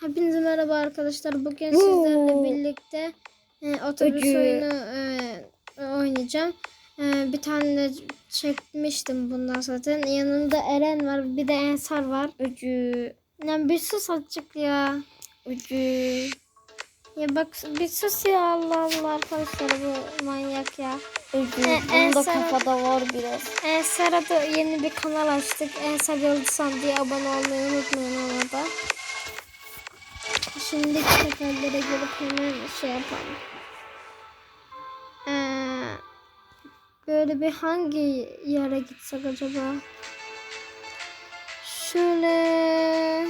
Hepinize merhaba arkadaşlar. Bugün sizlerle birlikte e, otobüs Öcü. oyunu e, oynayacağım. E, bir tane de çekmiştim bundan zaten. Yanımda Eren var, bir de Ensar var. Öcü. Ya bir sus azıcık ya. Öcü. Ya bak bir sus ya Allah Allah arkadaşlar bu manyak ya. Öcü. E, Ensar- kafada var biraz. Ensar'a da yeni bir kanal açtık. Ensar Yıldızhan diye abone olmayı unutmayın ona da. Şimdi seferlere gelip hemen şey yapalım. Ee, böyle bir hangi yere gitsek acaba? Şöyle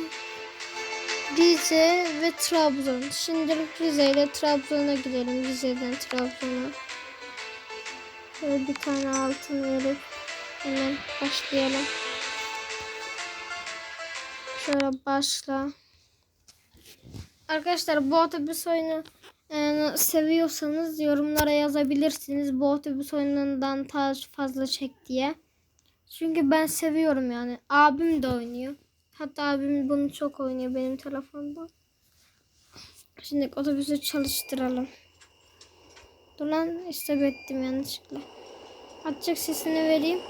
Rize ve Trabzon. Şimdi Rize ile Trabzon'a gidelim. Rize'den Trabzon'a. Şöyle bir tane altın verip hemen başlayalım. Şöyle başla. Arkadaşlar bu otobüs oyunu e, seviyorsanız yorumlara yazabilirsiniz. Bu otobüs oyunundan daha fazla çek diye. Çünkü ben seviyorum yani. Abim de oynuyor. Hatta abim bunu çok oynuyor benim telefonda. Şimdi otobüsü çalıştıralım. Dur lan istep ettim yanlışlıkla. Açacak sesini vereyim.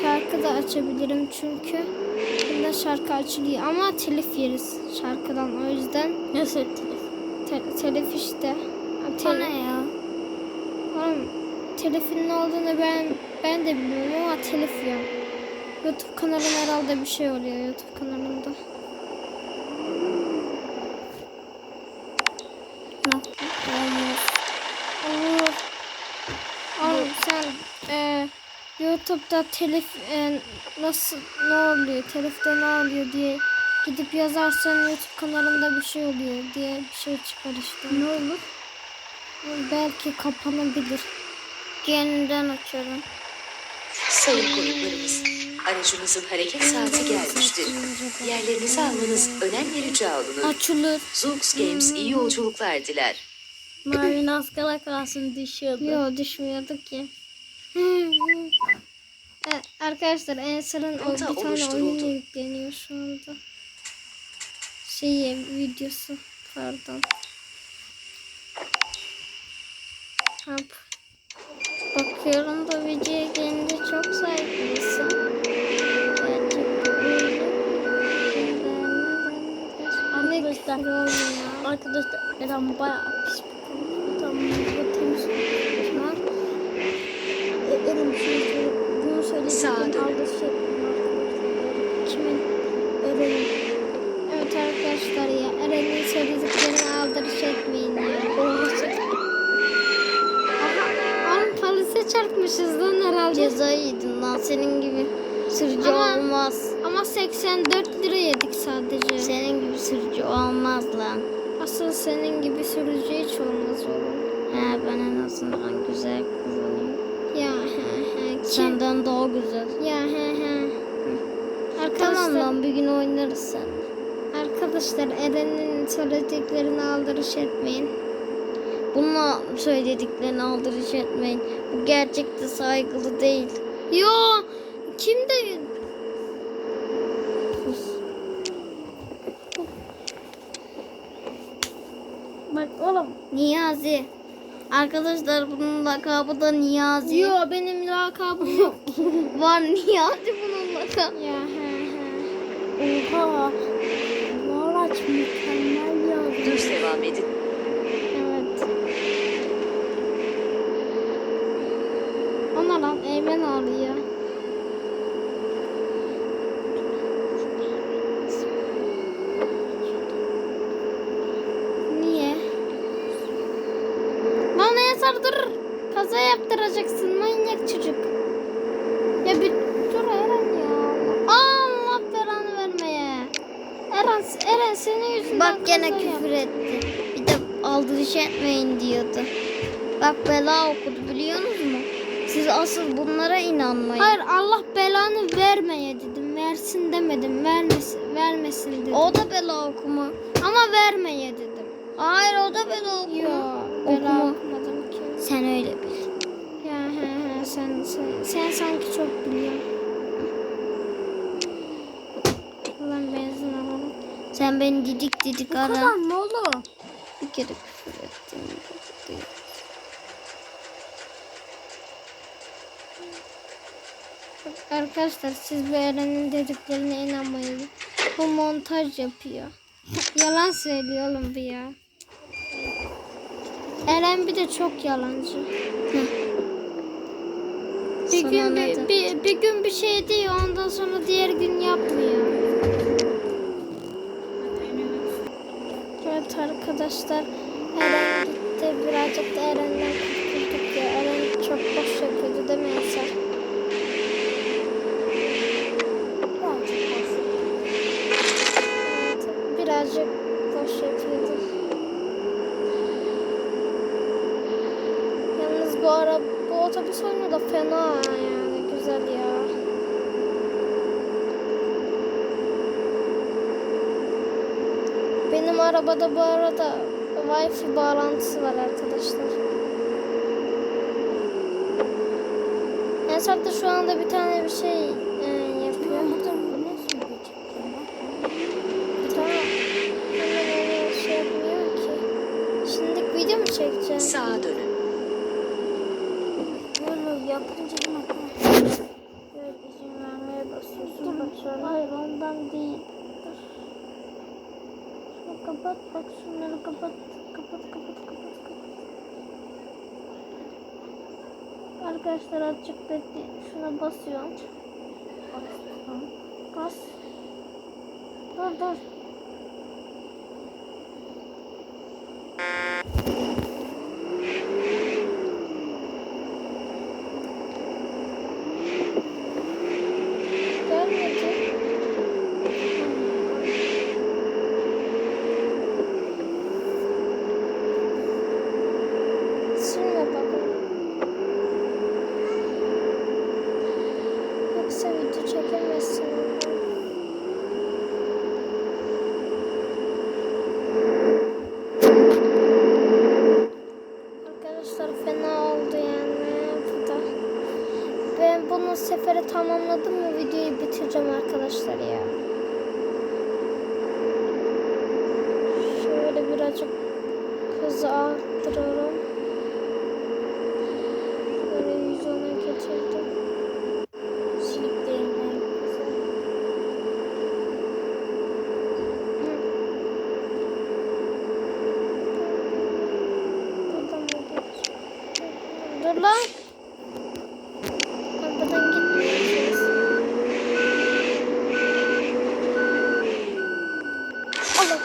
Şarkı da açabilirim çünkü. Bunda şarkı açılıyor ama telif yeriz şarkıdan o yüzden. Nasıl telif? Te- telif işte. Telif. ne ya? Oğlum telifin ne olduğunu ben ben de bilmiyorum ama telif ya. YouTube kanalım herhalde bir şey oluyor YouTube kanalımda. Olmaz. Olur. Oğlum sen e, YouTube'da telif e, nasıl ne oluyor, telifte ne oluyor diye gidip yazarsan YouTube kanalımda bir şey oluyor diye bir şey çıkar işte. Ne olur? Belki kapanabilir. Yeniden açarım. Sayın konuklarımız, aracınızın hareket saati gelmiştir. Yerlerinizi almanız önemli rica olunur. Açılır. Zoox Games iyi yolculuklar diler. Mavi naskala kalsın düşüyordu. Yo düşmüyordu ki. Evet, arkadaşlar Ensar'ın o bir tane oyunu yükleniyor şu anda. Şeyi videosu pardon. Hop. Bakıyorum da videoya gelince çok saygılısın. Arkadaşlar, arkadaşlar Eren bayağı pis bir konuşuyor. Tamam bu temiz konuşma. E, Eren bir şey söyle. Bunu söylediğin Sağa dön. aldı şey yapayım arkadaşlar. Kimin? Eren'in. Evet arkadaşlar ya Eren'in söylediklerini aldırış etmeyin ya. Aha, oğlum polise çarpmışız lan herhalde. Ceza yedin lan senin gibi sürücü Ama- olmaz. Ama 84 lira yedik sadece. Senin gibi sürücü olmaz lan. Asıl senin gibi sürücü hiç olmaz oğlum. He ben en azından güzel kullanıyorum. Senden daha güzel. Ya he he. Arkadaşlar, Tamam lan bir gün oynarız sen. arkadaşlar Eren'in söylediklerini aldırış etmeyin. Bununla söylediklerini aldırış etmeyin. Bu gerçekte saygılı değil. Yo kim de Bak oğlum. Niyazi. Arkadaşlar bunun lakabı da Niyazi. Yo benim lakabım yok. Var Niyazi bunun lakabı. ya he he. Oha. Bu araç mükemmel ya. Düz devam edin. Evet. Ona lan Eymen ağlıyor. Niye? Bana yazar dur. Kaza yaptıracaksın manyak çocuk. Ya bir dur Eren ya. Allah belanı vermeye. Eren, senin yüzünden Bak gene küfür etti. Bir de aldırış etmeyin diyordu. Bak bela okudu biliyorsunuz mu? Siz asıl bunlara inanmayın. Hayır Allah belanı vermeye dedim. Versin demedim. Vermesin, vermesin dedim. O da bela okuma. Ama vermeye dedim. Hayır o da bela okuma. Yo, bela Okuma. okumadım ki. Sen öyle bil. Ya he he sen sen, sen sanki çok biliyorsun. Sen beni didik didik Bu ara. kadar mı oğlum? Bir kere küfür ettim. Bak Arkadaşlar siz bu Eren'in dediklerine inanmayın. Bu montaj yapıyor. Yalan söylüyor oğlum bu ya. Eren bir de çok yalancı. Bir Sana gün bir, bir, bir gün bir şey diyor ondan sonra diğer gün yapmıyor. Arkadaşlar. Eren gitti. Birazcık da Eren'den kurtulduk ya. Eren çok boş yapıyordu değil mi Eser? Evet, birazcık boş yapıyordu. Yalnız bu ara bu otobüs oyunu da fena yani güzel ya. Benim arabada bu arada Wi-Fi bağlantısı var arkadaşlar. Ensar da şu anda bir tane bir şey e, yapıyor. Buradan ne söyleyecektim ben? Tamam. Hemen öyle şey yapmıyor ki. Şimdi video mu çekeceğim? Sağa dönün. Böyle yapınca yine Evet, izin vermeye basıyorsun. Bak sonra. Hayır ondan değil. Dur. Şunu kapat bak şunları kapat. Kapat kapat kapat kapat. Arkadaşlar azıcık bekleyin. Şuna basıyorum. Bas. Dur dur. Gelmedi. Silme bakalım. Yoksa video çekemezsin. ondan. Arkadaşlar fena oldu yani bu da. Ben bunu sefere tamamladım mı videoyu bitireceğim arkadaşlar ya. Şöyle birazcık hızı arttırıyorum. Böyle 110'a getirdim. silip değirmeyi. Buradan mı geç? Dur lan. Arabadan gitmeyeceğiz. Allah.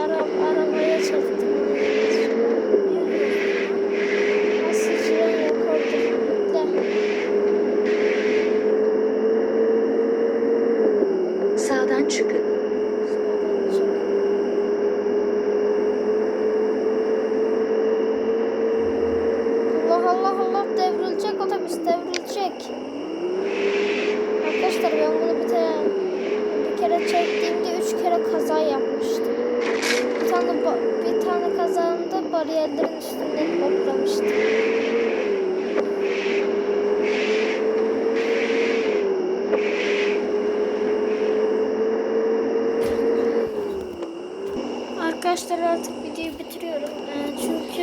Ara, arabaya çarptım. Nasıl fren yok orada? Bekle. Sağdan çıkın. Şuradan çık. Allah Allah Allah devrilecek otobüs devrilecek. Arkadaşlar ben bunu bir, tane, bir kere çektiğimde üç kere kaza yapmıştım. Bir tane bir tane kazamda bariyerlerin üstünden hoplamıştım. Arkadaşlar artık videoyu bitiriyorum. Ee, çünkü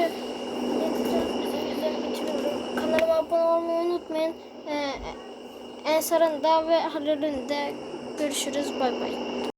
yüzden bitiriyorum. Kanalıma abone olmayı unutmayın. Ee, Ensar'ın da ve Halil'in de görüşürüz. Bay bay.